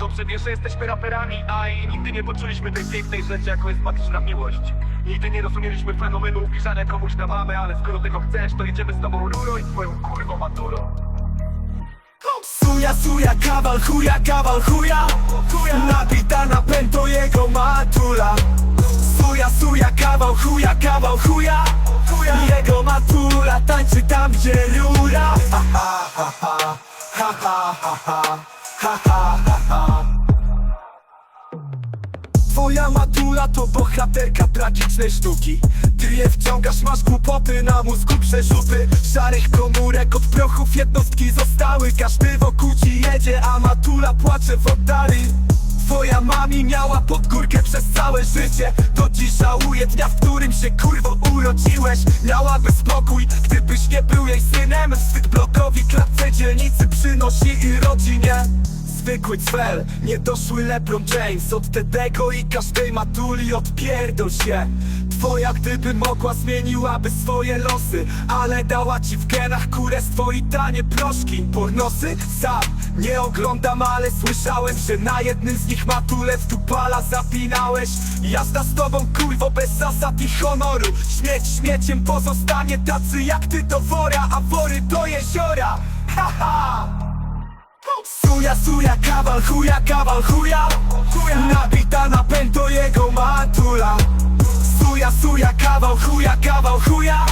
Dobrze wiesz, że jesteśmy raperami, a i nigdy nie poczuliśmy tej pięknej rzeczy, jaką jest magiczna miłość. Nigdy nie rozumieliśmy fenomenu pisane komuś na ale skoro tego chcesz, to jedziemy z tobą rurą i twoją kurwą maturą. Suja, suja, kawal, chuja, kawal, chuja Nabita na pęto jego matula Suja, suja, kawał, chuja, kawał, chuja Jego matula tańczy tam, gdzie rura ha, ha, ha, ha, ha, ha, ha, ha, ha. Twoja matula to bohaterka tragicznej sztuki. Ty je wciągasz, masz głupoty na mózgu przerzuty Szarych komórek od prochów jednostki zostały. Każdy wokół ci jedzie, a matula płacze w oddali. Twoja mami miała podgórkę przez całe życie. Do dziś żałuje dnia, w którym się kurwo urodziłeś. Miałaby spokój, gdybyś nie był jej synem. Wstyd blokowi klatce Zwykły cwel, niedoszły LeBron James. Od Tedego i każdej matuli odpierdol się. Twoja gdyby mogła zmieniłaby swoje losy Ale dała ci w genach kurestwo i tanie proszki. Pornosy? Sam nie oglądam, ale słyszałem, że na jednym z nich matulę w tupala zapinałeś. Jazda z tobą kurwo bez zasad i honoru. Śmieć śmieciem pozostanie tacy jak ty do wora A wory do jeziora. Haha! Suja, suja, kawal, chuja, kawal, chuja Nabita na pęto jego matula Suja, suja, kawał, chuja, kawał, chuja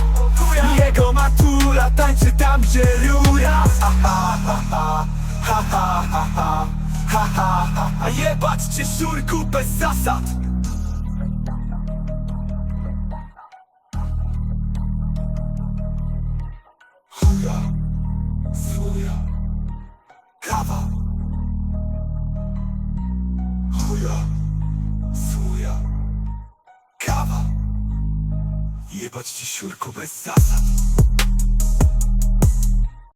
Jego matula tańczy tam, gdzie rura Ha, ha, ha, ha, ha, ha, ha, ha, ha, ha, ha. A jebać cię szurku bez zasad Chuja, Chuja Suja. Kawa. Jebać ci siurku bez zasad